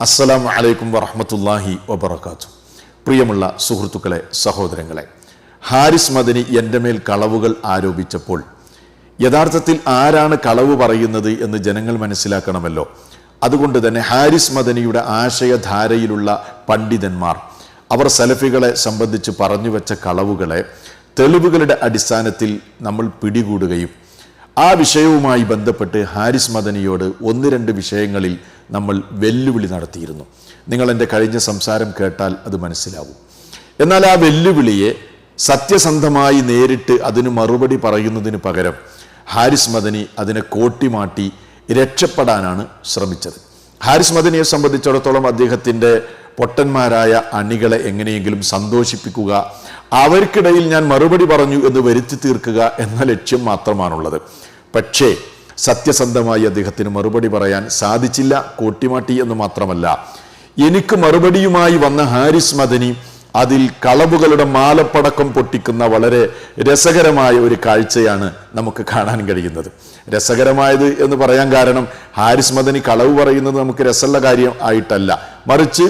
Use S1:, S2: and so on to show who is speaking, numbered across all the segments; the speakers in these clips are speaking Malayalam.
S1: അസ്സലാം വലൈക്കും വറഹമത്തല്ലാഹി വബർക്കാത്തു പ്രിയമുള്ള സുഹൃത്തുക്കളെ സഹോദരങ്ങളെ ഹാരിസ് മദനി എന്റെ മേൽ കളവുകൾ ആരോപിച്ചപ്പോൾ യഥാർത്ഥത്തിൽ ആരാണ് കളവ് പറയുന്നത് എന്ന് ജനങ്ങൾ മനസ്സിലാക്കണമല്ലോ. അതുകൊണ്ട് തന്നെ ഹാരിസ് മദനിയുടെ ആശയധാരയിലുള്ള പണ്ഡിതന്മാർ അവർ സലഫികളെ സംബന്ധിച്ച് പറഞ്ഞു വെച്ച കളവുകളെ തെളിവുകളുടെ അടിസ്ഥാനത്തിൽ നമ്മൾ പിടികൂടുകയും ആ വിഷയവുമായി ബന്ധപ്പെട്ട് ഹാരിസ് മദനിയോട് ഒന്ന് രണ്ട് വിഷയങ്ങളിൽ നമ്മൾ വെല്ലുവിളി നടത്തിയിരുന്നു. നിങ്ങൾ എന്റെ കഴിഞ്ഞ സംസാരം കേട്ടാൽ അത് മനസ്സിലാവും. എന്നാൽ ആ വെല്ലുവിളിയെ സത്യസന്ധമായി നേരിട്ട് അതിന് മറുപടി പറയുന്നതിന് പകരം ഹാരിസ് മദനി അതിനെ കോട്ടിമാട്ടി രക്ഷപ്പെടാനാണ് ശ്രമിച്ചത്. ഹാരിസ് മദനിയെ സംബന്ധിച്ചിടത്തോളം അദ്ദേഹത്തിന്റെ പൊട്ടന്മാരായ അണികളെ എങ്ങനെയെങ്കിലും സന്തോഷിപ്പിക്കുക അവർക്കിടയിൽ ഞാൻ മറുപടി പറഞ്ഞു എന്ന് വരുത്തി തീർക്കുക എന്ന ലക്ഷ്യം മാത്രമാണുള്ളത്. പക്ഷേ സത്യസന്ധമായി അദ്ദേഹത്തിന് മറുപടി പറയാൻ സാധിച്ചില്ല കോട്ടിമാട്ടി എന്ന് മാത്രമല്ല. എനിക്ക് മറുപടിയുമായി വന്ന ഹാരിസ് മദനി അതിൽ കളവുകളുടെ മാലപ്പടക്കം പൊട്ടിക്കുന്ന വളരെ രസകരമായ ഒരു കാഴ്ചയാണ് നമുക്ക് കാണാൻ കഴിയുന്നത്. രസകരമായത് എന്ന് പറയാൻ കാരണം ഹാരിസ് മദനി കളവ് പറയുന്നത് നമുക്ക് രസമുള്ള കാര്യം ആയിട്ടല്ല. മറിച്ച്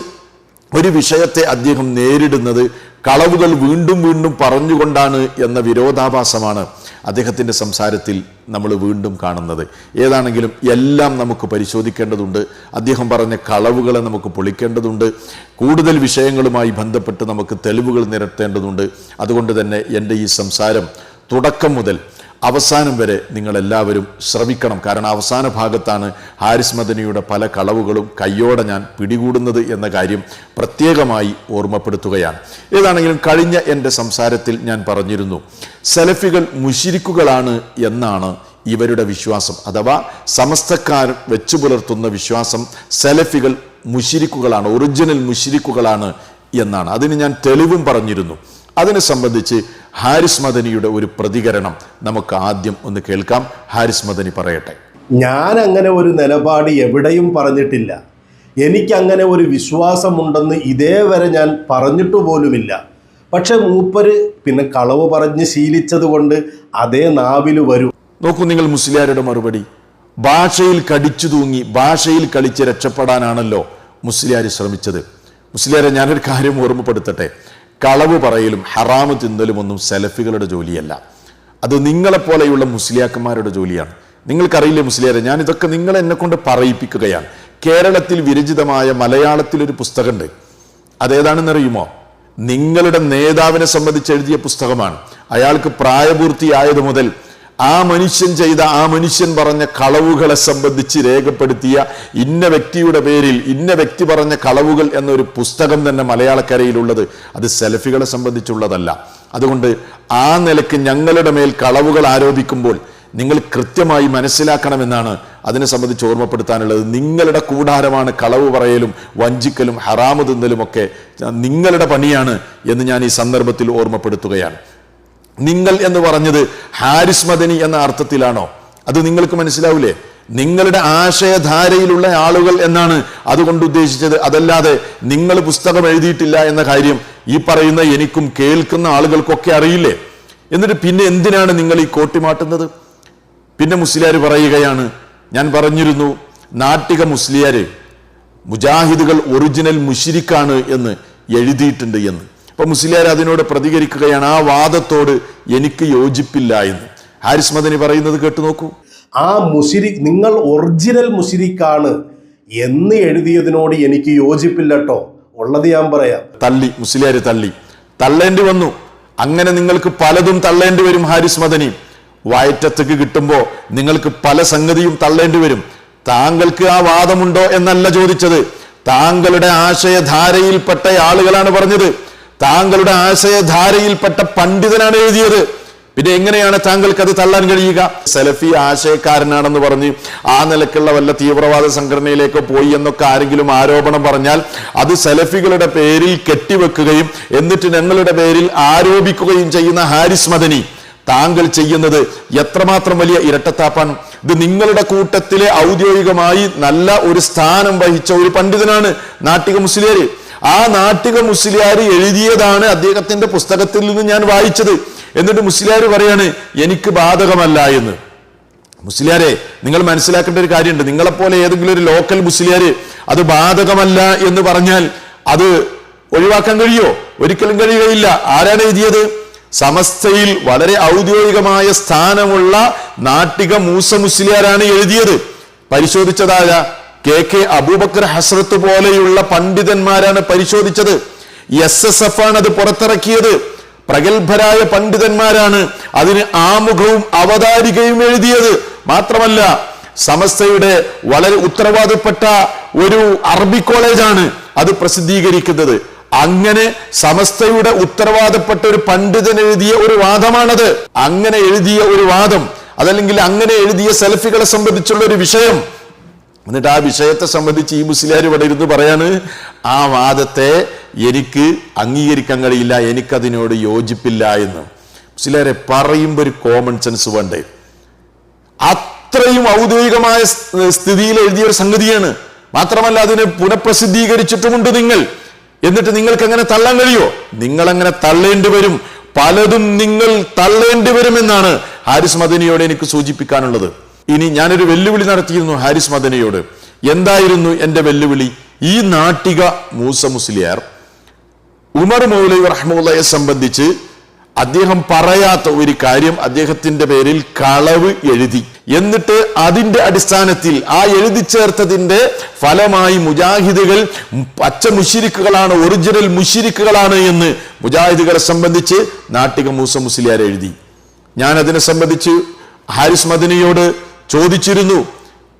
S1: ഒരു വിഷയത്തെ അദ്ദേഹം നേരിടുന്നത് കളവുകൾ വീണ്ടും വീണ്ടും പറഞ്ഞുകൊണ്ടാണ് എന്ന വിരോധാഭാസമാണ് അദ്ദേഹത്തിന്റെ സംസാരത്തിൽ നമ്മൾ വീണ്ടും കാണുന്നത്. ഏതാണെങ്കിലും എല്ലാം നമുക്ക് പരിശോധിക്കേണ്ടതുണ്ട്. അദ്ദേഹം പറഞ്ഞ കളവുകളെ നമുക്ക് പൊളിക്കേണ്ടതുണ്ട്. കൂടുതൽ വിഷയങ്ങളുമായി ബന്ധപ്പെട്ട് നമുക്ക് തെളിവുകൾ നിരത്തേണ്ടതുണ്ട്. അതുകൊണ്ട് തന്നെ എന്റെ ഈ സംസാരം തുടക്കം മുതൽ അവസാനം വരെ നിങ്ങളെല്ലാവരും ശ്രമിക്കണം. കാരണം അവസാന ഭാഗത്താണ് ഹാരിസ് മദനിയുടെ പല കളവുകളും കയ്യോടെ ഞാൻ പിടികൂടുന്നത് എന്ന കാര്യം പ്രത്യേകമായി ഓർമ്മപ്പെടുത്തുകയാണ്. ഏതാണെങ്കിലും കഴിഞ്ഞ എന്റെ സംസാരത്തിൽ ഞാൻ പറഞ്ഞിരുന്നു സെലഫികൾ മുഷിരിക്കുകളാണ് എന്നാണ് ഇവരുടെ വിശ്വാസം. അഥവാ സമസ്തക്കാർ വെച്ചു പുലർത്തുന്ന വിശ്വാസം സെലഫികൾ മുഷിരിക്കുകളാണ് ഒറിജിനൽ മുഷിരിക്കുകളാണ് എന്നാണ്. അതിന് ഞാൻ തെളിവും പറഞ്ഞിരുന്നു. അതിനെ സംബന്ധിച്ച് ഹാരിസ് മദനിയുടെ ഒരു പ്രതികരണം നമുക്ക് ആദ്യം ഒന്ന് കേൾക്കാം. ഹാരിസ് മദനി പറയട്ടെ.
S2: ഞാൻ അങ്ങനെ ഒരു നിലപാട് എവിടെയും പറഞ്ഞിട്ടില്ല. എനിക്കങ്ങനെ ഒരു വിശ്വാസമുണ്ടെന്ന് ഇതേവരെ ഞാൻ പറഞ്ഞിട്ടു പോലുമില്ല. പക്ഷെ മൂപ്പര് പിന്നെ കളവ് പറഞ്ഞ് ശീലിച്ചത് കൊണ്ട് അതേ നാവിൽ വരും.
S1: നോക്കൂ നിങ്ങൾ മുസ്ലിയാരുടെ മറുപടി. ഭാഷയിൽ കടിച്ചു തൂങ്ങി ഭാഷയിൽ കളിച്ച് രക്ഷപ്പെടാനാണല്ലോ മുസ്ലിയാർ ശ്രമിച്ചത്. മുസ്ലിയാരെ ഞാനൊരു കാര്യം ഓർമ്മപ്പെടുത്തട്ടെ. കളവ് പറയലും ഹറാമ് തിന്നലും ഒന്നും സെലഫികളുടെ ജോലിയല്ല. അത് നിങ്ങളെപ്പോലെയുള്ള മുസ്ലിയാക്കന്മാരുടെ ജോലിയാണ്. നിങ്ങൾക്കറിയില്ലേ മുസ്ലിയാരെ? ഞാൻ ഇതൊക്കെ നിങ്ങൾ എന്നെ കൊണ്ട് പറയിപ്പിക്കുകയാണ്. കേരളത്തിൽ വിരചിതമായ മലയാളത്തിലൊരു പുസ്തകമുണ്ട്. അതേതാണെന്നറിയുമോ? നിങ്ങളുടെ നേതാവിനെ സംബന്ധിച്ച് എഴുതിയ പുസ്തകമാണ്. അയാൾക്ക് പ്രായപൂർത്തിയായത് മുതൽ ആ മനുഷ്യൻ ചെയ്ത ആ മനുഷ്യൻ പറഞ്ഞ കളവുകളെ സംബന്ധിച്ച് രേഖപ്പെടുത്തിയ ഇന്ന വ്യക്തിയുടെ പേരിൽ ഇന്ന വ്യക്തി പറഞ്ഞ കളവുകൾ എന്നൊരു പുസ്തകം തന്നെ മലയാളക്കരയിലുള്ളത്. അത് സെൽഫികളെ സംബന്ധിച്ചുള്ളതല്ല. അതുകൊണ്ട് ആ നിലയ്ക്ക് ഞങ്ങളുടെ മേൽ കളവുകൾ ആരോപിക്കുമ്പോൾ നിങ്ങൾ കൃത്യമായി മനസ്സിലാക്കണമെന്നാണ് അതിനെ സംബന്ധിച്ച് ഓർമ്മപ്പെടുത്താനുള്ളത്. നിങ്ങളുടെ കൂടാരമാണ് കളവ് പറയലും വഞ്ചിക്കലും ഹറാമ് തിന്നലും ഒക്കെ നിങ്ങളുടെ പണിയാണ് എന്ന് ഞാൻ ഈ സന്ദർഭത്തിൽ ഓർമ്മപ്പെടുത്തുകയാണ്. നിങ്ങൾ എന്ന് പറഞ്ഞത് ഹാരിസ് മദനി എന്ന അർത്ഥത്തിലാണോ? അത് നിങ്ങൾക്ക് മനസ്സിലാവില്ലേ നിങ്ങളുടെ ആശയധാരയിലുള്ള ആളുകൾ എന്നാണ് അതുകൊണ്ട് ഉദ്ദേശിച്ചത്. അതല്ലാതെ നിങ്ങൾ പുസ്തകം എഴുതിയിട്ടില്ല എന്ന കാര്യം ഈ പറയുന്ന എനിക്കും കേൾക്കുന്ന ആളുകൾക്കൊക്കെ അറിയില്ലേ? എന്നിട്ട് പിന്നെ എന്തിനാണ് നിങ്ങൾ ഈ കോട്ടിമാട്ടുന്നത് പിന്നെ മുസ്ലിയാർ പറയുകയാണ് ഞാൻ പറഞ്ഞിരുന്നു നാട്ടിക മുസ്ലിയാർ മുജാഹിദുകൾ ഒറിജിനൽ മുഷിരിക്കാണ് എന്ന് എഴുതിയിട്ടുണ്ട് എന്ന്. അപ്പൊ മുസ്ലിയാർ അതിനോട് പ്രതികരിക്കുകയാണ് ആ വാദത്തോട് എനിക്ക് യോജിപ്പില്ല എന്ന്. ഹാരിസ് മദനി പറയുന്നത് കേട്ടു നോക്കൂ.
S2: ആ മുഷിരി നിങ്ങൾ ഒറിജിനൽ മുഷിരിക്കാണ് എന്ന് എഴുതിയതിനോട് എനിക്ക് യോജിപ്പില്ലട്ടോ ഉള്ളത് ഞാൻ പറയാം.
S1: തള്ളി മുസ്ലിയാർ തള്ളി. തള്ളേണ്ടി വന്നു. അങ്ങനെ നിങ്ങൾക്ക് പലതും തള്ളേണ്ടി വരും ഹാരിസ് മദനി. വയറ്റത്തേക്ക് കിട്ടുമ്പോൾ നിങ്ങൾക്ക് പല സംഗതിയും തള്ളേണ്ടി വരും. താങ്കൾക്ക് ആ വാദമുണ്ടോ എന്നല്ല ചോദിച്ചത്. താങ്കളുടെ ആശയധാരയിൽപ്പെട്ട ആളുകളാണ് പറഞ്ഞത്. താങ്കളുടെ ആശയധാരയിൽപ്പെട്ട പണ്ഡിതനാണ് എഴുതിയത്. പിന്നെ എങ്ങനെയാണ് താങ്കൾക്ക് അത് തള്ളാൻ കഴിയുക? സെലഫി ആശയക്കാരനാണെന്ന് പറഞ്ഞ് ആ നിലക്കുള്ള വല്ല തീവ്രവാദ സംഘടനയിലേക്ക് പോയി എന്നൊക്കെ ആരെങ്കിലും ആരോപണം പറഞ്ഞാൽ അത് സെലഫികളുടെ പേരിൽ കെട്ടിവെക്കുകയും എന്നിട്ട് ഞങ്ങളുടെ പേരിൽ ആരോപിക്കുകയും ചെയ്യുന്ന ഹാരിസ് മദനി. താങ്കൾ ചെയ്യുന്നത് എത്രമാത്രം വലിയ ഇരട്ടത്താപ്പാണ്. ഇത് നിങ്ങളുടെ കൂട്ടത്തിലെ ഔദ്യോഗികമായി നല്ല ഒരു സ്ഥാനം വഹിച്ച ഒരു പണ്ഡിതനാണ് നാട്ടിക മുസ്ലിയാര്. ആ നാട്ടിക മുസ്ലിയാർ എഴുതിയതാണ് അദ്ദേഹത്തിന്റെ പുസ്തകത്തിൽ നിന്ന് ഞാൻ വായിച്ചത്. എന്നിട്ട് മുസ്ലിയാർ പറയാണ് എനിക്ക് ബാധകമല്ല എന്ന്. മുസ്ലിയാരെ നിങ്ങൾ മനസ്സിലാക്കേണ്ട ഒരു കാര്യമുണ്ട്. നിങ്ങളെപ്പോലെ ഏതെങ്കിലും ഒരു ലോക്കൽ മുസ്ലിയാര് അത് ബാധകമല്ല എന്ന് പറഞ്ഞാൽ അത് ഒഴിവാക്കാൻ കഴിയോ? ഒരിക്കലും കഴിയുകയില്ല. ആരാണ് എഴുതിയത്? സമസ്തയിൽ വളരെ ഔദ്യോഗികമായ സ്ഥാനമുള്ള നാട്ടിക മൂസ മുസ്ലിയാരാണ് എഴുതിയത്. പരിശോധിച്ചതായ കെ കെ അബൂബക്കർ ഹസ്രത്ത് പോലെയുള്ള പണ്ഡിതന്മാരാണ് പരിശോധിച്ചത്. എസ് എസ് എഫ് ആണ് അത് പുറത്തിറക്കിയത്. പ്രഗത്ഭരായ പണ്ഡിതന്മാരാണ് അതിന് ആമുഖവും അവതാരികയും എഴുതിയത്. മാത്രമല്ല സമസ്തയുടെ വളരെ ഉത്തരവാദപ്പെട്ട ഒരു അറബി കോളേജാണ് അത് പ്രസിദ്ധീകരിക്കുന്നത്. അങ്ങനെ സമസ്തയുടെ ഉത്തരവാദപ്പെട്ട ഒരു പണ്ഡിതൻ എഴുതിയ ഒരു വാദമാണത്. അങ്ങനെ എഴുതിയ ഒരു വാദം അതല്ലെങ്കിൽ അങ്ങനെ എഴുതിയ സെൽഫികളെ സംബന്ധിച്ചുള്ള ഒരു വിഷയം എന്നിട്ട് ആ വിഷയത്തെ സംബന്ധിച്ച് ഈ മുസ്ലിയാർ ഇവിടെ ഇരുന്ന് പറയാണ് ആ വാദത്തെ എനിക്ക് അംഗീകരിക്കാൻ കഴിയില്ല എനിക്കതിനോട് യോജിപ്പില്ല എന്ന്. മുസ്ലിയാരെ പറയുമ്പോൾ ഒരു കോമൺ സെൻസ് വേണ്ടേ? അത്രയും ഔദ്യോഗികമായ സ്ഥിതിയിൽ എഴുതിയ ഒരു സംഗതിയാണ്. മാത്രമല്ല അതിനെ പുനഃപ്രസിദ്ധീകരിച്ചിട്ടുമുണ്ട് നിങ്ങൾ. എന്നിട്ട് നിങ്ങൾക്ക് എങ്ങനെ തള്ളാൻ കഴിയോ? നിങ്ങൾ അങ്ങനെ തള്ളേണ്ടി വരും. പലതും നിങ്ങൾ തള്ളേണ്ടി വരുമെന്നാണ് ഹാരിസ് മദനിയോട് എനിക്ക് സൂചിപ്പിക്കാനുള്ളത്. ഇനി ഞാനൊരു വെല്ലുവിളി നടത്തിയിരുന്നു ഹാരിസ് മദനയോട്. എന്തായിരുന്നു എന്റെ വെല്ലുവിളി? ഈ നാട്ടിക മൂസ മുസ്ലിയാർ. ഉമർ മൗലവി റഹ്മുള്ളയെ സംബന്ധിച്ച് അദ്ദേഹം പറയാത്ത ഒരു കാര്യം അദ്ദേഹത്തിന്റെ പേരിൽ കളവ് എഴുതി. എന്നിട്ട് അതിന്റെ അടിസ്ഥാനത്തിൽ ആ എഴുതി ചേർത്തതിന്റെ ഫലമായി മുജാഹിദുകൾ പച്ച മുഷിരിക്കുകളാണ് ഒറിജിനൽ മുഷിരിക്കുകളാണ് എന്ന് മുജാഹിദുകളെ സംബന്ധിച്ച് നാട്ടിക മൂസ മുസ്ലിയാർ എഴുതി. ഞാൻ അതിനെ സംബന്ധിച്ച് ഹാരിസ് മദനിയോട് ചോദിച്ചിരുന്നു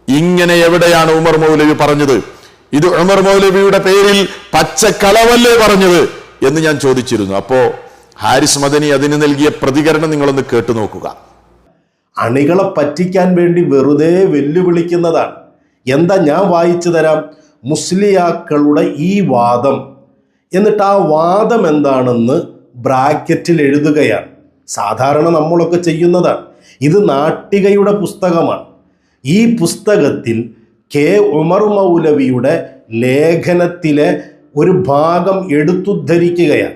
S1: ഇങ്ങനെ എവിടെയാണ് ഉമർ മൗലവി പറഞ്ഞത്? ഇത് ഉമർ മൗലവിയുടെ പേരിൽ പച്ചക്കളവല്ലേ പറഞ്ഞത്? എന്ന് ഞാൻ ചോദിച്ചിരുന്നു. അപ്പോ ഹാരിസ് മദനി അതിന് നൽകിയ പ്രതികരണം നിങ്ങളൊന്ന് കേട്ടു നോക്കുക.
S2: അണികളെ പറ്റിക്കാൻ വേണ്ടി വെറുതെ വെല്ലുവിളിക്കുന്നതാണ്. എന്താ ഞാൻ വായിച്ചു തരാം? മുസ്ലിയാക്കളുടെ ഈ വാദം. എന്നിട്ട് ആ വാദം എന്താണെന്ന് ബ്രാക്കറ്റിൽ എഴുതുകയാണ്. സാധാരണ നമ്മളൊക്കെ ചെയ്യുന്നതാണ്. ഇത് നാട്ടികയുടെ പുസ്തകമാണ്. ഈ പുസ്തകത്തിൽ കെ. ഉമർ മൗലവിയുടെ ലേഖനത്തിലെ ഒരു ഭാഗം എടുത്തുദ്ധരിക്കുകയാണ്.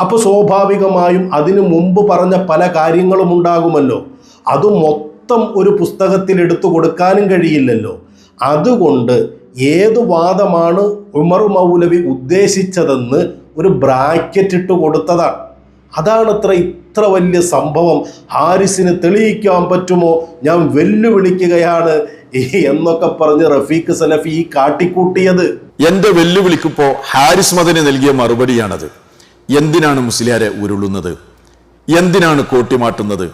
S2: അപ്പോൾ സ്വാഭാവികമായും അതിനു മുമ്പ് പറഞ്ഞ പല കാര്യങ്ങളും ഉണ്ടാകുമല്ലോ. അത് മൊത്തം ഒരു പുസ്തകത്തിൽ എടുത്തു കൊടുക്കാനും കഴിയില്ലല്ലോ. അതുകൊണ്ട് ഏത് വാദമാണ് ഉമർ മൗലവി ഉദ്ദേശിച്ചതെന്ന് ഒരു ബ്രാക്കറ്റ് ഇട്ട് കൊടുത്തതാണ്. അതാണത്ര ഇത്ര വലിയ സംഭവം. ഹാരിസിന് തെളിയിക്കാൻ പറ്റുമോ? ഞാൻ വെല്ലുവിളിക്കുകയാണ്. എന്നൊക്കെ പറഞ്ഞ് റഫീഖ് സലഫി ഈ കാട്ടിക്കൂട്ടിയത്.
S1: എന്റെ വെല്ലുവിളിക്കിപ്പോ ഹാരിസ് മദനി നൽകിയ മറുപടിയാണത്. എന്തിനാണ് മുസ്ലിയാരെ ഉരുളുന്നത്? എന്തിനാണ് കോട്ടിമാട്ടുന്നത്?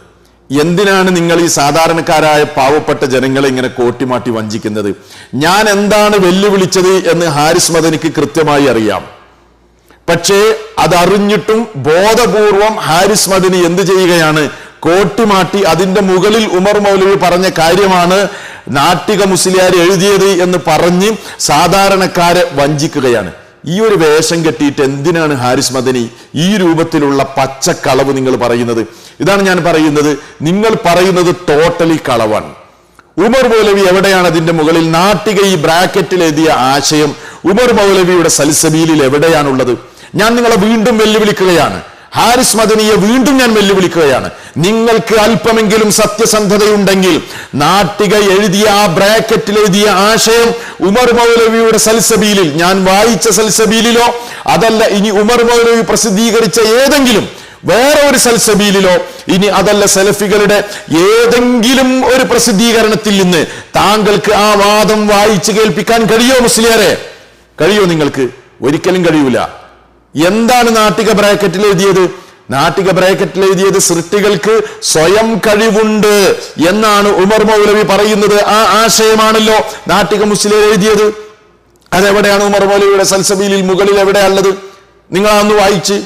S1: എന്തിനാണ് നിങ്ങൾ ഈ സാധാരണക്കാരായ പാവപ്പെട്ട ജനങ്ങളെ ഇങ്ങനെ കോട്ടിമാട്ടി വഞ്ചിക്കുന്നത്? ഞാൻ എന്താണ് വെല്ലുവിളിച്ചത് എന്ന് ഹാരിസ് മദനിക്ക് കൃത്യമായി അറിയാം. പക്ഷേ അതറിഞ്ഞിട്ടും ബോധപൂർവം ഹാരിസ് മദനി എന്ത് ചെയ്യുകയാണ്? കോട്ടിമാട്ടി അതിന്റെ മുകളിൽ ഉമർ മൗലവി പറഞ്ഞ കാര്യമാണ് നാട്ടിക മുസ്ലിയാർ എഴുതിയത് എന്ന് പറഞ്ഞ് സാധാരണക്കാരെ വഞ്ചിക്കുകയാണ്. ഈ ഒരു വേഷം കെട്ടിയിട്ട് എന്തിനാണ് ഹാരിസ് മദനി ഈ രൂപത്തിലുള്ള പച്ചക്കളവ് നിങ്ങൾ പറയുന്നത്? ഇതാണ് ഞാൻ പറയുന്നത്. നിങ്ങൾ പറയുന്നത് ടോട്ടലി കളവാണ്. ഉമർ മൗലവി എവിടെയാണ് അതിന്റെ മുകളിൽ? നാട്ടിക ഈ ബ്രാക്കറ്റിൽ എഴുതിയ ആശയം ഉമർ മൗലവിയുടെ സൽസബീലിൽ എവിടെയാണുള്ളത്? ഞാൻ നിങ്ങളെ വീണ്ടും വെല്ലുവിളിക്കുകയാണ്. ഹാരിസ് മദനിയെ വീണ്ടും ഞാൻ വെല്ലുവിളിക്കുകയാണ്. നിങ്ങൾക്ക് അല്പമെങ്കിലും സത്യസന്ധതയുണ്ടെങ്കിൽ നാട്ടിക എഴുതിയ ആ ബ്രാക്കറ്റിൽ എഴുതിയ ആശയം ഉമർ മൗലവിയുടെ സൽസബീലിൽ ഞാൻ വായിച്ച സൽസബീലിലോ അതല്ല ഇനി ഉമർ മൗലവി പ്രസിദ്ധീകരിച്ച ഏതെങ്കിലും വേറെ ഒരു സൽസബീലിലോ ഇനി അതല്ല സെലഫികളുടെ ഏതെങ്കിലും ഒരു പ്രസിദ്ധീകരണത്തിൽ നിന്ന് താങ്കൾക്ക് ആ വാദം വായിച്ചു കേൾപ്പിക്കാൻ കഴിയോ മുസ്ലിയാരെ? കഴിയോ നിങ്ങൾക്ക്? ഒരിക്കലും കഴിയൂല. എന്താണ് നാട്ടിക ബ്രാക്കറ്റിൽ എഴുതിയത്? നാട്ടിക ബ്രാക്കറ്റിൽ എഴുതിയത് സൃഷ്ടികൾക്ക് സ്വയം കഴിവുണ്ട് എന്നാണ് ഉമർ മൗലവി പറയുന്നത്. ആ ആശയമാണല്ലോ നാട്ടിക മുസ്ലിം എഴുതിയത്. അതെവിടെയാണ് ഉമർ മൗലവിയുടെ സൽസബീലിൽ മുകളിൽ എവിടെയുള്ളത് നിങ്ങൾ അന്ന് വായിച്ച്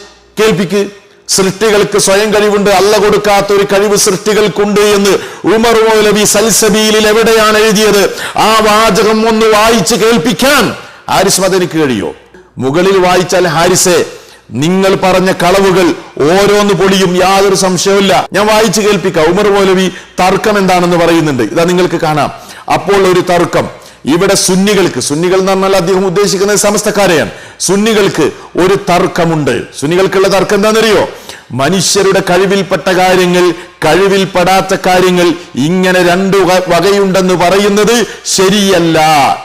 S1: കേൾപ്പിക്ക്. സൃഷ്ടികൾക്ക് സ്വയം കഴിവുണ്ട് അല്ല കൊടുക്കാത്ത ഒരു കഴിവ് സൃഷ്ടികൾക്കുണ്ട് എന്ന് ഉമർ മൗലവി സൽസബീലിൽ എവിടെയാണ് എഴുതിയത്? ആ വാചകം ഒന്ന് വായിച്ച് കേൾപ്പിക്കാൻ ആരിസ്മതനിക്ക് കഴിയോ? മുകളിൽ വായിച്ചാൽ ഹാരിസെ നിങ്ങൾ പറഞ്ഞ കളവുകൾ ഓരോന്ന് പൊളിയും യാതൊരു സംശയവുമില്ല. ഞാൻ വായിച്ചു കേൾപ്പിക്കാം. ഉമർ മൗലവി തർക്കം എന്താണെന്ന് പറയുന്നുണ്ട്. ഇതാ നിങ്ങൾക്ക് കാണാം. അപ്പോൾ ഒരു തർക്കം. ഇവിടെ സുന്നികൾക്ക് സുന്നികൾ എന്ന് പറഞ്ഞാൽ അദ്ദേഹം ഉദ്ദേശിക്കുന്നത് സമസ്തക്കാരെയാണ്. സുന്നികൾക്ക് ഒരു തർക്കമുണ്ട്. സുന്നികൾക്കുള്ള തർക്കം എന്താണെന്നറിയോ? മനുഷ്യരുടെ കഴിവിൽപ്പെട്ട കാര്യങ്ങൾ കഴിവിൽ കഴിവിൽപ്പെടാത്ത കാര്യങ്ങൾ ഇങ്ങനെ രണ്ടു വകയുണ്ടെന്ന് പറയുന്നത് ശരിയല്ല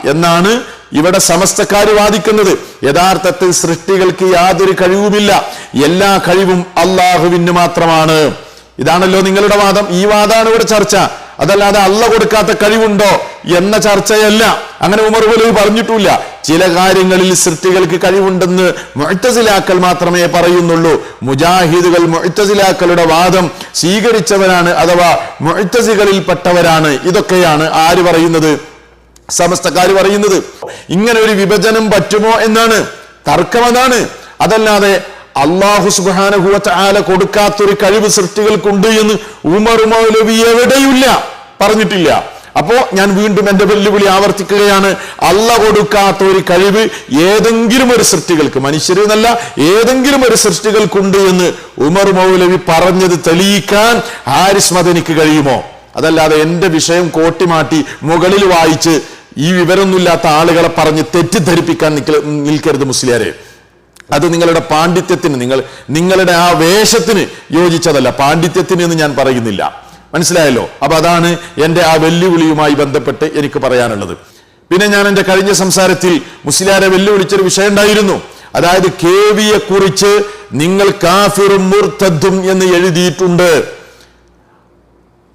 S1: എന്നാണ് ഇവിടെ സമസ്തക്കാർ വാദിക്കുന്നത് യഥാർത്ഥത്തിൽ സൃഷ്ടികൾക്ക് യാതൊരു കഴിവുമില്ല. എല്ലാ കഴിവും അള്ളാഹുവിന് മാത്രമാണ്. ഇതാണല്ലോ നിങ്ങളുടെ വാദം. ഈ വാദമാണ് ഇവിടെ ചർച്ച. അതല്ലാതെ അല്ല കൊടുക്കാത്ത കഴിവുണ്ടോ എന്ന ചർച്ചയല്ല. അങ്ങനെ ഉമർ പോലും പറഞ്ഞിട്ടില്ല. ചില കാര്യങ്ങളിൽ സൃഷ്ടികൾക്ക് കഴിവുണ്ടെന്ന് മുഴത്തസിലാക്കൽ മാത്രമേ പറയുന്നുള്ളൂ. മുജാഹിദുകൾ മുഴത്തസിലാക്കളുടെ വാദം സ്വീകരിച്ചവരാണ് അഥവാ മുഴത്തസികളിൽപ്പെട്ടവരാണ് ഇതൊക്കെയാണ് ആര് പറയുന്നത്? സമസ്തക്കാർ പറയുന്നത്. ഇങ്ങനെ ഒരു വിഭജനം പറ്റുമോ എന്നാണ്. തർക്കം അതാണ്. അതല്ലാതെ അള്ളാഹു ആല കൊടുക്കാത്തൊരു കഴിവ് സൃഷ്ടികൾക്കുണ്ട് എന്ന് ഉമർ മൗലവി എവിടെയില്ല പറഞ്ഞിട്ടില്ല. അപ്പോ ഞാൻ വീണ്ടും എന്റെ വെല്ലുവിളി ആവർത്തിക്കുകയാണ്. അല്ല കൊടുക്കാത്ത ഒരു കഴിവ് ഏതെങ്കിലും ഒരു സൃഷ്ടികൾക്ക് മനുഷ്യരെന്നല്ല ഏതെങ്കിലും ഒരു സൃഷ്ടികൾക്കുണ്ട് എന്ന് ഉമർ മൗലവി പറഞ്ഞത് തെളിയിക്കാൻ ഹാരിസ് കഴിയുമോ? അതല്ലാതെ എന്റെ വിഷയം കോട്ടിമാട്ടി മുകളിൽ വായിച്ച് ഈ വിവരമൊന്നുമില്ലാത്ത ആളുകളെ പറഞ്ഞ് തെറ്റിദ്ധരിപ്പിക്കാൻ നിൽക്ക- നിൽക്കരുത് മുസ്ലിയാരെ. അത് നിങ്ങളുടെ പാണ്ഡിത്യത്തിന് നിങ്ങൾ നിങ്ങളുടെ ആ വേഷത്തിന് യോജിച്ചതല്ല. പാണ്ഡിത്യത്തിന് എന്ന് ഞാൻ പറയുന്നില്ല. മനസ്സിലായല്ലോ? അപ്പൊ അതാണ് എന്റെ ആ വെല്ലുവിളിയുമായി ബന്ധപ്പെട്ട് എനിക്ക് പറയാനുള്ളത്. പിന്നെ ഞാൻ എന്റെ കഴിഞ്ഞ സംസാരത്തിൽ മുസ്ലിയാരെ വെല്ലുവിളിച്ചൊരു വിഷയം ഉണ്ടായിരുന്നു. അതായത് കേവിയെ കുറിച്ച് നിങ്ങൾ കാഫിറും മുർത്തദ്ദും എന്ന് എഴുതിയിട്ടുണ്ട്.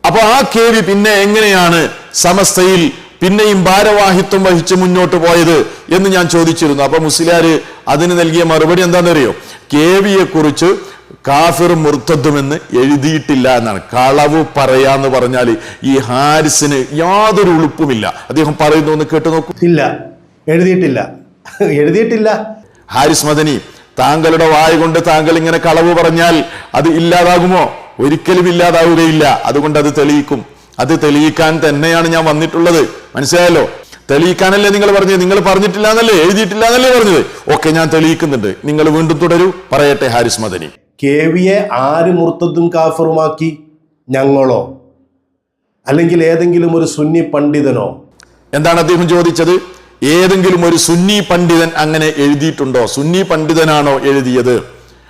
S1: അപ്പൊ ആ കേവി പിന്നെ എങ്ങനെയാണ് സമസ്തയിൽ പിന്നെയും ഭാരവാഹിത്വം വഹിച്ച് മുന്നോട്ട് പോയത് എന്ന് ഞാൻ ചോദിച്ചിരുന്നു. അപ്പൊ മുസ്ലിയാര് അതിന് നൽകിയ മറുപടി എന്താണെന്നറിയോ? കേവിയെ കുറിച്ച് കാഫിർ മുർത്തദ്ദുമെന്ന് എഴുതിയിട്ടില്ല എന്നാണ്. കളവ് പറയാന്ന് പറഞ്ഞാൽ ഈ ഹാരിസിന് യാതൊരു ഉളുപ്പുമില്ല. അദ്ദേഹം പറയുന്നു ഒന്ന് കേട്ടു നോക്കൂ.
S2: ഇല്ല. എഴുതിയിട്ടില്ല. എഴുതിയിട്ടില്ല.
S1: ഹാരിസ് മദനി താങ്കളുടെ വായ കൊണ്ട് താങ്കൾ ഇങ്ങനെ കളവ് പറഞ്ഞാൽ അത് ഇല്ലാതാകുമോ? ഒരിക്കലും ഇല്ലാതാവുകയില്ല. അതുകൊണ്ട് അത് തെളിയിക്കും. അത് തെളിയിക്കാൻ തന്നെയാണ് ഞാൻ വന്നിട്ടുള്ളത്. മനസ്സിലായല്ലോ? തെളിയിക്കാനല്ലേ നിങ്ങൾ പറഞ്ഞത്? നിങ്ങൾ പറഞ്ഞിട്ടില്ല എന്നല്ലേ എഴുതിയിട്ടില്ല എന്നല്ലേ പറഞ്ഞത്? ഓക്കെ ഞാൻ തെളിയിക്കുന്നുണ്ട്. നിങ്ങൾ വീണ്ടും തുടരൂ. പറയട്ടെ ഹാരിസ് മദനി.
S2: കേവിയെ ആര് മുർത്തതും കാഫറുമാക്കി? ഞങ്ങളോ? അല്ലെങ്കിൽ ഏതെങ്കിലും ഒരു സുന്നി പണ്ഡിതനോ?
S1: എന്താണ് അദ്ദേഹം ചോദിച്ചത്? ഏതെങ്കിലും ഒരു സുന്നി പണ്ഡിതൻ അങ്ങനെ എഴുതിയിട്ടുണ്ടോ? സുന്നി പണ്ഡിതനാണോ എഴുതിയത്?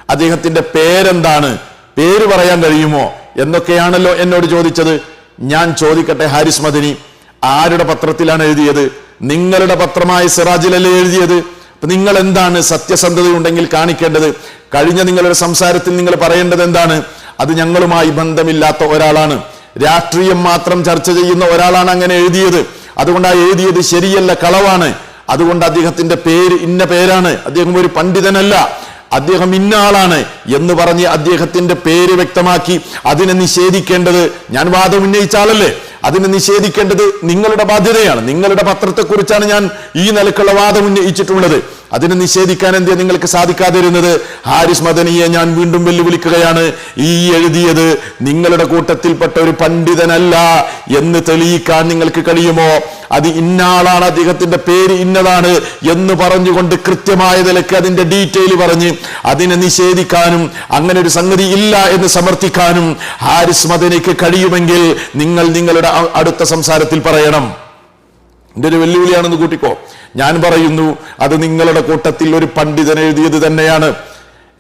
S1: അദ്ദേഹത്തിന്റെ പേരെന്താണ്? പേര് പറയാൻ കഴിയുമോ? എന്നൊക്കെയാണല്ലോ എന്നോട് ചോദിച്ചത്. ഞാൻ ചോദിക്കട്ടെ ഹാരിസ് മദനി ആരുടെ പത്രത്തിലാണ് എഴുതിയത്? നിങ്ങളുടെ പത്രമായ സിറാജിലല്ലേ എഴുതിയത്? നിങ്ങൾ എന്താണ് സത്യസന്ധത ഉണ്ടെങ്കിൽ കാണിക്കേണ്ടത്? കഴിഞ്ഞ നിങ്ങളുടെ സംസാരത്തിൽ നിങ്ങൾ പറയേണ്ടത് എന്താണ്? അത് ഞങ്ങളുമായി ബന്ധമില്ലാത്ത ഒരാളാണ്. രാഷ്ട്രീയം മാത്രം ചർച്ച ചെയ്യുന്ന ഒരാളാണ് അങ്ങനെ എഴുതിയത്. അതുകൊണ്ട് ആ എഴുതിയത് ശരിയല്ല കളവാണ്. അതുകൊണ്ട് അദ്ദേഹത്തിന്റെ പേര് ഇന്ന പേരാണ്. അദ്ദേഹം ഒരു പണ്ഡിതനല്ല. അദ്ദേഹം ഇന്നാളാണ് എന്ന് പറഞ്ഞ് അദ്ദേഹത്തിന്റെ പേര് വ്യക്തമാക്കി അതിനെ നിഷേധിക്കേണ്ടത്. ഞാൻ വാദം ഉന്നയിച്ച ആളല്ലേ? അതിനെ നിഷേധിക്കേണ്ടത് നിങ്ങളുടെ ബാധ്യതയാണ്. നിങ്ങളുടെ പത്രത്തെക്കുറിച്ചാണ് ഞാൻ ഈ നിലക്കുള്ള വാദം ഉന്നയിച്ചിട്ടുള്ളത്. അതിനെ നിഷേധിക്കാൻ എന്തേ നിങ്ങൾക്ക് സാധിക്കാതിരുന്നത്? ഹാരിസ് മദനിയെ ഞാൻ വീണ്ടും വെല്ലുവിളിക്കുകയാണ്. ഈ എഴുതിയത് നിങ്ങളുടെ കൂട്ടത്തിൽപ്പെട്ട ഒരു പണ്ഡിതനല്ല എന്ന് തെളിയിക്കാൻ നിങ്ങൾക്ക് കഴിയുമോ? അത് ഇന്നാളാണ് അദ്ദേഹത്തിന്റെ പേര് ഇന്നതാണ് എന്ന് പറഞ്ഞുകൊണ്ട് കൃത്യമായ നിലയ്ക്ക് അതിന്റെ ഡീറ്റെയിൽ പറഞ്ഞ് അതിനെ നിഷേധിക്കാനും അങ്ങനെ ഒരു സംഗതി ഇല്ല എന്ന് സമർത്ഥിക്കാനും ഹാരിസ് മദനിക്ക് കഴിയുമെങ്കിൽ നിങ്ങൾ നിങ്ങളുടെ അടുത്ത സംസാരത്തിൽ പറയണം. എന്റെ ഒരു വെല്ലുവിളിയാണെന്ന് കൂട്ടിക്കോ. ഞാൻ പറയുന്നു അത് നിങ്ങളുടെ കൂട്ടത്തിൽ ഒരു പണ്ഡിതൻ എഴുതിയത് തന്നെയാണ്.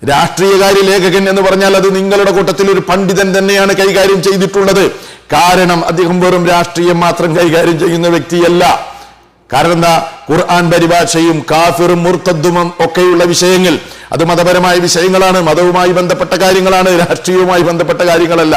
S1: രാഷ്ട്രീയകാര്യ ലേഖകൻ എന്ന് പറഞ്ഞാൽ അത് നിങ്ങളുടെ കൂട്ടത്തിൽ ഒരു പണ്ഡിതൻ തന്നെയാണ് കൈകാര്യം ചെയ്തിട്ടുള്ളത്. കാരണം അദ്ദേഹം വെറും രാഷ്ട്രീയം മാത്രം കൈകാര്യം ചെയ്യുന്ന വ്യക്തിയല്ല. കാരണം എന്താ? ഖുർആൻ പരിഭാഷയും കാഫിറും മുർത്തദ്ദുമും ഒക്കെയുള്ള വിഷയങ്ങൾ. അത് മതപരമായ വിഷയങ്ങളാണ് മതവുമായി ബന്ധപ്പെട്ട കാര്യങ്ങളാണ് രാഷ്ട്രീയവുമായി ബന്ധപ്പെട്ട കാര്യങ്ങളല്ല.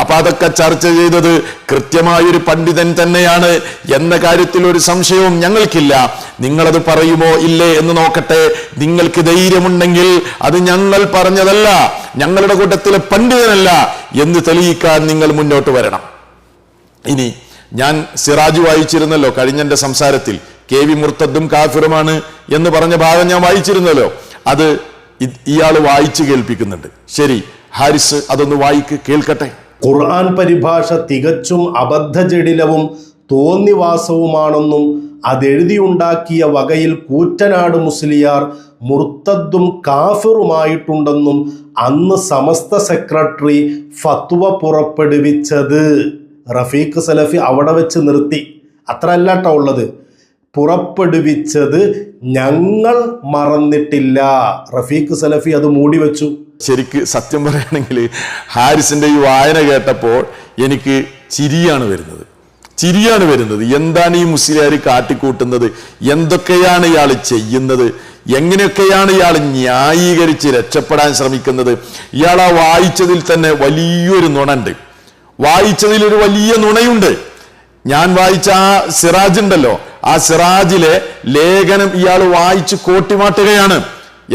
S1: അപ്പൊ അതൊക്കെ ചർച്ച ചെയ്തത് കൃത്യമായൊരു പണ്ഡിതൻ തന്നെയാണ് എന്ന കാര്യത്തിൽ ഒരു സംശയവും ഞങ്ങൾക്കില്ല. നിങ്ങളത് പറയുമോ ഇല്ലേ എന്ന് നോക്കട്ടെ. നിങ്ങൾക്ക് ധൈര്യമുണ്ടെങ്കിൽ അത് ഞങ്ങൾ പറഞ്ഞതല്ല ഞങ്ങളുടെ കൂട്ടത്തിലെ പണ്ഡിതനല്ല എന്ന് തെളിയിക്കാൻ നിങ്ങൾ മുന്നോട്ട് വരണം. ഇനി ഞാൻ സിറാജ് വായിച്ചിരുന്നല്ലോ കഴിഞ്ഞ സംസാരത്തിൽ. കെ വി മുർത്തദ്ദും കാഫിറുമാണ് എന്ന് പറഞ്ഞ ഭാഗം ഞാൻ വായിച്ചിരുന്നല്ലോ. അത് ഇ- ഇയാൾ വായിച്ചു കേൾപ്പിക്കുന്നുണ്ട്. ശരി ഹാരിസ് അതൊന്ന് വായിക്ക് കേൾക്കട്ടെ.
S2: ഖുർആൻ പരിഭാഷ തികച്ചും അബദ്ധജടിലവും തോന്നിവാസവുമാണെന്നും അതെഴുതിയുണ്ടാക്കിയ വകയിൽ കൂറ്റനാട് മുസ്ലിയാർ മുർത്തദ്ദും കാഫിറുമായിട്ടുണ്ടെന്നും അന്ന് സമസ്ത സെക്രട്ടറി ഫത്വ പുറപ്പെടുവിച്ചത്. റഫീഖ് സലഫി അവിടെ വെച്ച് നിർത്തി. അത്ര അല്ലാട്ടോ ഉള്ളത്. പുറപ്പെടുവിച്ചത് ഞങ്ങൾ മറന്നിട്ടില്ല. റഫീഖ് സലഫി അത് മൂടി വെച്ചു.
S1: ശരിക്ക് സത്യം പറയുകയാണെങ്കിൽ ഹാരിസിന്റെ ഈ വായന കേട്ടപ്പോൾ എനിക്ക് ചിരിയാണ് വരുന്നത്. ചിരിയാണ് വരുന്നത്. എന്താണ് ഈ മുസ്ലിയാർ കാട്ടിക്കൂട്ടുന്നത്? എന്തൊക്കെയാണ് ഇയാൾ ചെയ്യുന്നത്? എങ്ങനെയൊക്കെയാണ് ഇയാൾ ന്യായീകരിച്ച് രക്ഷപ്പെടാൻ ശ്രമിക്കുന്നത്? ഇയാൾ ആ വായിച്ചതിൽ തന്നെ വലിയൊരു നുണണ്ട്. വായിച്ചതിൽ ഒരു വലിയ നുണയുണ്ട്. ഞാൻ വായിച്ച ആ സിറാജ് ഉണ്ടല്ലോ. ആ സിറാജിലെ ലേഖനം ഇയാൾ വായിച്ച് കോട്ടിമാട്ടുകയാണ്.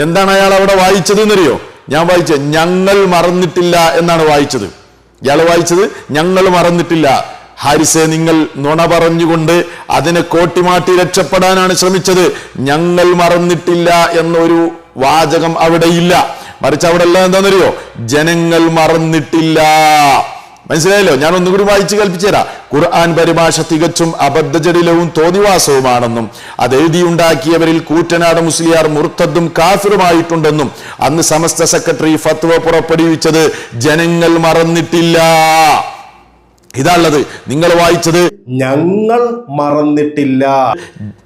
S1: എന്താണ് അയാൾ അവിടെ വായിച്ചത് എന്നറിയോ ഞാൻ വായിച്ചത് ഞങ്ങൾ മറന്നിട്ടില്ല എന്നാണ് വായിച്ചത്. ഇയാൾ വായിച്ചത് ഞങ്ങൾ മറന്നിട്ടില്ല. ഹാരിസെ നിങ്ങൾ നുണ പറഞ്ഞുകൊണ്ട് അതിനെ കോട്ടിമാട്ടി രക്ഷപ്പെടാനാണ് ശ്രമിച്ചത്. ഞങ്ങൾ മറന്നിട്ടില്ല എന്നൊരു വാചകം അവിടെ ഇല്ല മറിച്ച് അവിടെ എല്ലാം എന്താണെന്നറിയോ? ജനങ്ങൾ മറന്നിട്ടില്ല. മനസ്സിലായല്ലോ? ഞാൻ ഒന്നുകൂടി വായിച്ച് കൽപ്പിച്ചു തരാം. ഖുർആൻ പരിഭാഷ തികച്ചും അബദ്ധജടിലവും തോന്നിവാസവുമാണെന്നും അത് എഴുതിയുണ്ടാക്കിയവരിൽ കൂറ്റനാട് മുസ്ലിയാർ മുർത്തദ്ദും കാഫിറുമായിട്ടുണ്ടെന്നും അന്ന് സമസ്ത സെക്രട്ടറി ഫത്വ പുറപ്പെടുവിച്ചത് ജനങ്ങൾ മറന്നിട്ടില്ല. ഇതാണുള്ളത്. നിങ്ങൾ വായിച്ചത്
S2: ഞങ്ങൾ മറന്നിട്ടില്ല.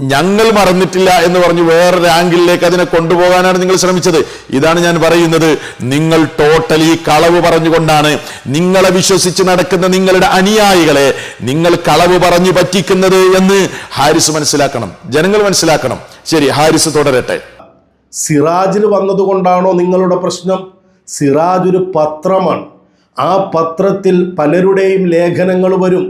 S1: ഞങ്ങൾ മറന്നിട്ടില്ല എന്ന് പറഞ്ഞ് വേറൊരു ആംഗിളിലേക്ക് അതിനെ കൊണ്ടുപോകാനാണ് നിങ്ങൾ ശ്രമിച്ചത്. ഇതാണ് ഞാൻ പറയുന്നത്. നിങ്ങൾ ടോട്ടലി കളവ് പറഞ്ഞുകൊണ്ടാണ് നിങ്ങളെ വിശ്വസിച്ച് നടക്കുന്ന നിങ്ങളുടെ അനുയായികളെ നിങ്ങൾ കളവ് പറഞ്ഞു പറ്റിക്കുന്നത് എന്ന് ഹാരിസ് മനസ്സിലാക്കണം. ജനങ്ങൾ മനസ്സിലാക്കണം. ശരി ഹാരിസ് തുടരട്ടെ.
S2: സിറാജിൽ വന്നതുകൊണ്ടാണോ നിങ്ങളുടെ പ്രശ്നം? സിറാജ് ഒരു പത്രമാണ്. ആ പത്രത്തിൽ പലരുടെയും ലേഖനങ്ങൾ വരും.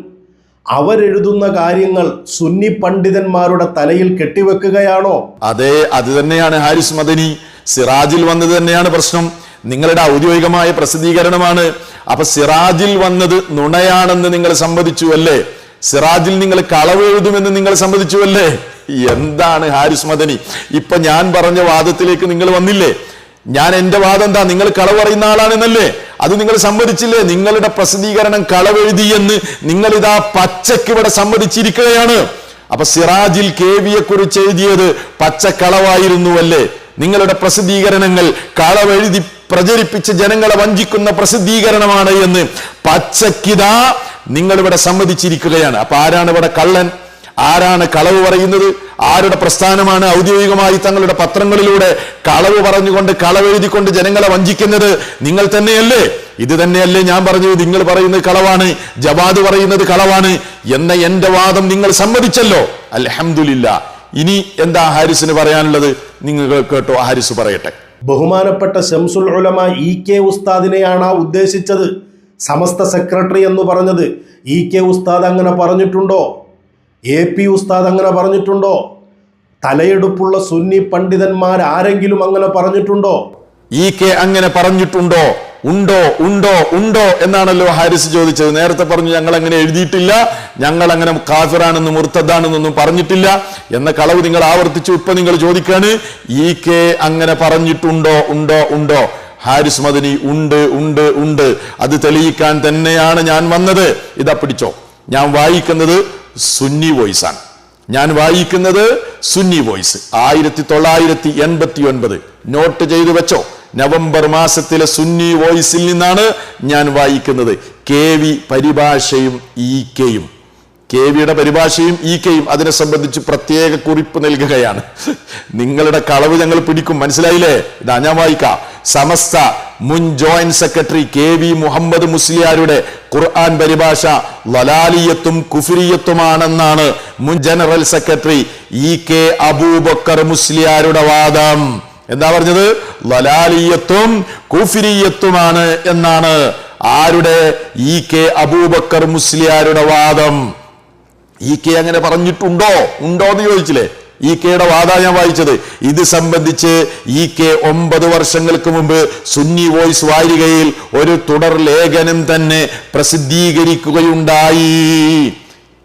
S2: അവരെഴുതുന്ന കാര്യങ്ങൾ സുന്നി പണ്ഡിതന്മാരുടെ തലയിൽ കെട്ടിവെക്കുകയാണോ?
S1: അതെ അത് തന്നെയാണ് ഹാരിസ് മദനി. സിറാജിൽ വന്നത് തന്നെയാണ് പ്രശ്നം. നിങ്ങളുടെ ഔദ്യോഗികമായ പ്രസിദ്ധീകരണമാണ്. അപ്പൊ സിറാജിൽ വന്നത് നുണയാണെന്ന് നിങ്ങൾ സമ്മതിച്ചു അല്ലേ? സിറാജിൽ നിങ്ങൾ കളവ് എഴുതുമെന്ന് നിങ്ങൾ സമ്മതിച്ചു അല്ലേ? എന്താണ് ഹാരിസ് മദനി? ഇപ്പൊ ഞാൻ പറഞ്ഞ വാദത്തിലേക്ക് നിങ്ങൾ വന്നില്ലേ? ഞാൻ എന്റെ വാദം എന്താ? നിങ്ങൾ കളവ് പറയുന്ന ആളാണെന്നല്ലേ? അത് നിങ്ങൾ സമ്മതിച്ചില്ലേ? നിങ്ങളുടെ പ്രസിദ്ധീകരണം കളവെഴുതിയെന്ന് നിങ്ങൾ ഇതാ പച്ചയ്ക്ക് ഇവിടെ സമ്മതിച്ചിരിക്കുകയാണ്. അപ്പൊ സിറാജിൽ കെ വിയെ കുറിച്ച് എഴുതിയത് പച്ചക്കളവായിരുന്നു അല്ലേ നിങ്ങളുടെ പ്രസിദ്ധീകരണങ്ങൾ കളവെഴുതി പ്രചരിപ്പിച്ച് ജനങ്ങളെ വഞ്ചിക്കുന്ന പ്രസിദ്ധീകരണമാണ് എന്ന് പച്ചക്കിതാ നിങ്ങൾ ഇവിടെ സമ്മതിച്ചിരിക്കുകയാണ്. അപ്പൊ ആരാണ് ഇവിടെ കള്ളൻ? ആരാണ് കളവ് പറയുന്നത്? ആരുടെ പ്രസ്ഥാനമാണ് ഔദ്യോഗികമായി തങ്ങളുടെ പത്രങ്ങളിലൂടെ കളവ് പറഞ്ഞുകൊണ്ട് കളവെഴുതിക്കൊണ്ട് ജനങ്ങളെ വഞ്ചിക്കുന്നത് നിങ്ങൾ തന്നെയല്ലേ? ഇത് തന്നെയല്ലേ ഞാൻ പറഞ്ഞത് നിങ്ങൾ പറയുന്നത് കളവാണ് ജവാദ് പറയുന്നത് കളവാണ് എന്ന എന്റെ വാദം നിങ്ങൾ സമ്മതിച്ചല്ലോ? അലഹമില്ല ഇനി എന്താ ഹാരിസിന് പറയാനുള്ളത്? നിങ്ങൾ കേട്ടോ ഹാരിസ് പറയട്ടെ.
S2: ബഹുമാനപ്പെട്ട ഷംസുൽ ഉലമ ഇ കെ ഉസ്താദിനെയാണ് ഉദ്ദേശിച്ചത്. സമസ്ത സെക്രട്ടറി എന്ന് പറഞ്ഞത്. ഇ കെ ഉസ്താദ് അങ്ങനെ പറഞ്ഞിട്ടുണ്ടോ? എ പി ഉസ്താദ് അങ്ങനെ പറഞ്ഞിട്ടുണ്ടോ? തലയെടുപ്പുള്ള സുന്നി പണ്ഡിതന്മാർ ആരെങ്കിലും അങ്ങനെ പറഞ്ഞിട്ടുണ്ടോ?
S1: ഈ കെ അങ്ങനെ പറഞ്ഞിട്ടുണ്ടോ? ഉണ്ടോ ഉണ്ടോ ഉണ്ടോ എന്നാണല്ലോ ഹാരിസ് ചോദിച്ചത്. നേരത്തെ പറഞ്ഞു ഞങ്ങൾ അങ്ങനെ എഴുതിയിട്ടില്ല ഞങ്ങൾ അങ്ങനെ കാഫിറാണെന്നും മുർത്തദാണെന്നൊന്നും പറഞ്ഞിട്ടില്ല എന്ന കളവ് നിങ്ങൾ ആവർത്തിച്ചു. ഇപ്പൊ നിങ്ങൾ ചോദിക്കാണ് ഈ കെ അങ്ങനെ പറഞ്ഞിട്ടുണ്ടോ ഉണ്ടോ ഉണ്ടോ? ഹാരിസ് മദനി ഉണ്ട് ഉണ്ട് ഉണ്ട്. അത് തെളിയിക്കാൻ തന്നെയാണ് ഞാൻ വന്നത്. ഇതാ പിടിച്ചോ. ഞാൻ വായിക്കുന്നത് സുന്നി വോയിസ് ആണ് ഞാൻ വായിക്കുന്നത് സുന്നി വോയിസ്. ആയിരത്തി തൊള്ളായിരത്തി എൺപത്തി ഒൻപത് നോട്ട് ചെയ്തു വെച്ചോ. നവംബർ മാസത്തിലെ സുന്നി വോയിസിൽ നിന്നാണ് ഞാൻ വായിക്കുന്നത്. കെ വി പരിഭാഷയും ഇ കെയും. കെ വിയുടെ പരിഭാഷയും ഇ കെയും അതിനെ സംബന്ധിച്ച് പ്രത്യേക കുറിപ്പ് നൽകുകയാണ്. നിങ്ങളുടെ കളവ് ഞങ്ങൾ പിടിക്കും. മനസ്സിലായില്ലേ? ഇതാ ഞാൻ വായിക്കാം. സമസ്ത മുൻ joint secretary K V Muhammad മുസ്ലിയാരുടെ ഖുർആൻ പരിഭാഷ ലലാലിയത്തും കുഫിരിയത്തുമാണെന്നാണ് മുൻ general secretary E K Abubakar മുസ്ലിയാരുടെ വാദം. എന്താ പറഞ്ഞത്? ലലാലിയത്തും കുഫിരിയത്തുമാണ് എന്നാണ് ആരുടെ ഇ കെ അബൂബക്കർ മുസ്ലിയാരുടെ വാദം. ഇ കെ അങ്ങനെ പറഞ്ഞിട്ടുണ്ടോ? ഉണ്ടോ എന്ന് ചോദിച്ചില്ലേ? ഇ കെയുടെ വാദ ഞാൻ വായിച്ചത്. ഇത് സംബന്ധിച്ച് ഇ കെ ഒമ്പത് വർഷങ്ങൾക്ക് മുമ്പ് സുന്നി വോയിസ് വാരികയിൽ ഒരു തുടർ ലേഖനം തന്നെ പ്രസിദ്ധീകരിക്കുകയുണ്ടായി.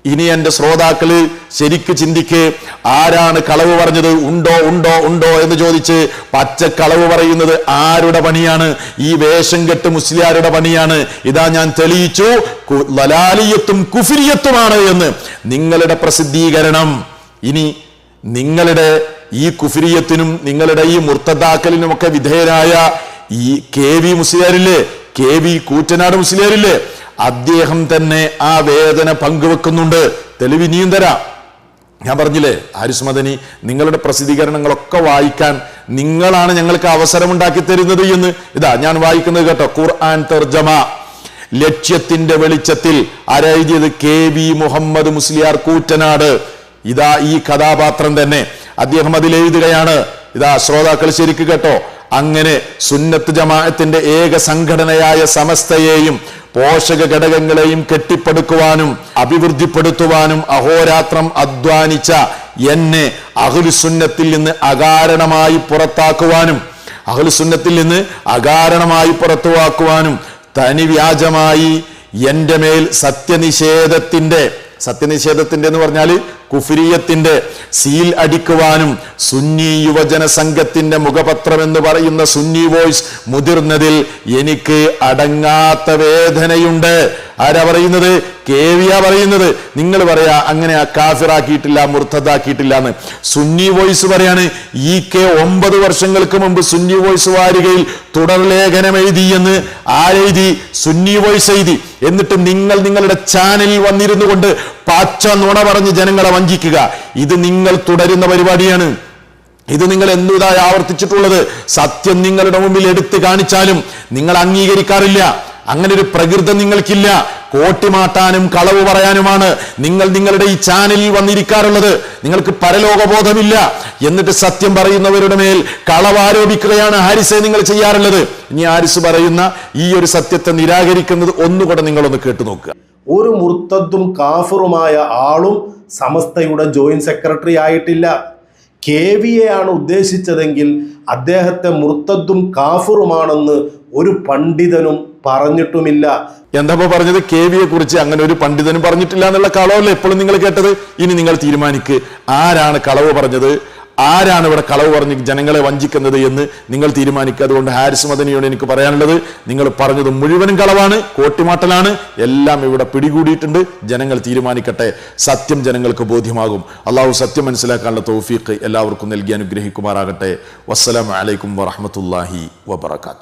S1: ഇനി എന്റെ ശ്രോതാക്കൾ ശരിക്ക് ചിന്തിക്ക് ആരാണ് കളവ് പറഞ്ഞത്? ഉണ്ടോ ഉണ്ടോ ഉണ്ടോ എന്ന് ചോദിച്ച് പച്ച കളവ് പറയുന്നത് ആരുടെ പണിയാണ്? ഈ വേഷം കെട്ട് മുസ്ലിയാരുടെ പണിയാണ്. ഇതാ ഞാൻ തെളിയിച്ചു ലലാലിയത്തും കുഫിരിയത്തുമാണ് എന്ന്. നിങ്ങളുടെ പ്രസിദ്ധീകരണം. ഇനി നിങ്ങളുടെ ഈ കുഫിരിയത്തിനും നിങ്ങളുടെ ഈ മുർത്തദാക്കലിനുമൊക്കെ വിധേയരായ ഈ കെ വി മുസ്ലിയാരില്ലേ? കെ വി കൂറ്റനാട് മുസ്ലിയാരില്ലേ? അദ്ദേഹം തന്നെ ആ വേദന പങ്കുവെക്കുന്നുണ്ട്. തെളിവ് ഇനിയും തരാം. ഞാൻ പറഞ്ഞില്ലേ മദനി നിങ്ങളുടെ പ്രസിദ്ധീകരണങ്ങളൊക്കെ വായിക്കാൻ നിങ്ങളാണ് ഞങ്ങൾക്ക് അവസരം ഉണ്ടാക്കി തരുന്നത് എന്ന്. ഇതാ ഞാൻ വായിക്കുന്നത് കേട്ടോ ഖുർആൻ തർജമ ലക്ഷ്യത്തിന്റെ വെളിച്ചത്തിൽ ആരെഴുതിയത് കെ വി മുഹമ്മദ് മുസ്ലിയാർ കൂറ്റനാട്. ഇതാ ഈ കഥാപാത്രം തന്നെ. അദ്ദേഹം അതിൽ എഴുതുകയാണ്. ഇതാ ശ്രോതാക്കൾ ശരിക്ക് കേട്ടോ അങ്ങനെ സുന്നത്ത് ജമാഅത്തിന്റെ ഏക സംഘടനയായ സമസ്തയെയും പോഷക ഘടകങ്ങളെയും കെട്ടിപ്പടുക്കുവാനും അഭിവൃദ്ധിപ്പെടുത്തുവാനും അഹോരാത്രം അധ്വാനിച്ച എന്നെ അഹുലുസുന്നത്തിൽ നിന്ന് അകാരണമായി പുറത്താക്കുവാനും അഹുലുസുന്നത്തിൽ നിന്ന് അകാരണമായി പുറത്തുവാക്കുവാനും തനി വ്യാജമായി എന്റെ മേൽ സത്യനിഷേധത്തിന്റെ സത്യനിഷേധത്തിന്റെ എന്ന് പറഞ്ഞാൽ കുഫിരിയത്തിന്റെ സീൽ അടിക്കുവാനും സുന്നി യുവജന സംഘത്തിന്റെ മുഖപത്രം എന്ന് പറയുന്ന സുന്നി വോയിസ് മുതിർന്നതിൽ എനിക്ക് അടങ്ങാത്ത വേദനയുണ്ട്. ആരാ പറയുന്നത്? കേവിയ പറയുന്നത്. നിങ്ങൾ പറയാ അങ്ങനെ ആ കാഫിറാക്കിയിട്ടില്ല മുർത്തതാക്കിയിട്ടില്ല എന്ന് സുന്നി വോയിസ് പറയാണ് ഇ കെ ഒമ്പത് വർഷങ്ങൾക്ക് മുമ്പ് സുന്നി വോയിസ് വാരികയിൽ തുടർലേഖനം എഴുതി എന്ന് ആരെഴുതി? സുന്നി വോയിസ് എഴുതി. എന്നിട്ട് നിങ്ങൾ നിങ്ങളുടെ ചാനലിൽ വന്നിരുന്നു കൊണ്ട് പച്ച നുണ പറഞ്ഞ് ജനങ്ങളെ വഞ്ചിക്കുക. ഇത് നിങ്ങൾ തുടരുന്ന പരിപാടിയാണ്. ഇത് നിങ്ങൾ എന്തുതായി ആവർത്തിച്ചിട്ടുള്ളത്? സത്യം നിങ്ങളുടെ മുമ്പിൽ എടുത്തു കാണിച്ചാലും നിങ്ങൾ അംഗീകരിക്കാറില്ല. അങ്ങനെ ഒരു പ്രകൃതം നിങ്ങൾക്കില്ല. കോട്ടിമാട്ടാനും കളവ് പറയാനുമാണ് നിങ്ങൾ നിങ്ങളുടെ ഈ ചാനലിൽ വന്നിരിക്കാറുള്ളത്. നിങ്ങൾക്ക് പരലോകബോധമില്ല. എന്നിട്ട് സത്യം പറയുന്നവരുടെ മേൽ കളവ് ആരോപിക്കുകയാണ് ഹാരിസെ നിങ്ങൾ ചെയ്യാറുള്ളത്. ഇനി ഹാരിസ് പറയുന്ന ഈ ഒരു സത്യത്തെ നിരാകരിക്കുന്നത് ഒന്നുകൂടെ നിങ്ങളൊന്ന് കേട്ടു നോക്കുക
S2: ഒരു മുർത്തദ്ദും കാഫറുമായ ആളും സമസ്തയുടെ ജോയിന്റ് സെക്രട്ടറി ആയിട്ടില്ല. കെ വിയെയാണ് ഉദ്ദേശിച്ചതെങ്കിൽ അദ്ദേഹത്തെ മുർത്തദ്ദും കാഫറുമാണെന്ന് ഒരു പണ്ഡിതനും പറഞ്ഞിട്ടുമില്ല.
S1: എന്താ പറഞ്ഞത്? കെ വിയെ കുറിച്ച് അങ്ങനെ ഒരു പണ്ഡിതനും പറഞ്ഞിട്ടില്ല എന്നുള്ള കളവല്ലേ എപ്പോഴും നിങ്ങൾ കേട്ടത്? ഇനി നിങ്ങൾ തീരുമാനിക്ക്. ആരാണ് കളവ് പറഞ്ഞത്? ആരാണ് ഇവിടെ കളവ് പറഞ്ഞ് ജനങ്ങളെ വഞ്ചിക്കുന്നത് എന്ന് നിങ്ങൾ തീരുമാനിക്കുക. അതുകൊണ്ട് ഹാരിസ് മദനിയോട് എനിക്ക് പറയാനുള്ളത് നിങ്ങൾ പറഞ്ഞത് മുഴുവനും കളവാണ് കോട്ടിമാട്ടലാണ് എല്ലാം ഇവിടെ പിടികൂടിയിട്ടുണ്ട്. ജനങ്ങൾ തീരുമാനിക്കട്ടെ സത്യം ജനങ്ങൾക്ക് ബോധ്യമാകും. അള്ളാഹു സത്യം മനസ്സിലാക്കാനുള്ള തൗഫീഖ് എല്ലാവർക്കും നൽകി അനുഗ്രഹിക്കുമാറാകട്ടെ. വസ്സലാം അലൈക്കും വറഹമത്തല്ലാഹി വബർക്കാത്തു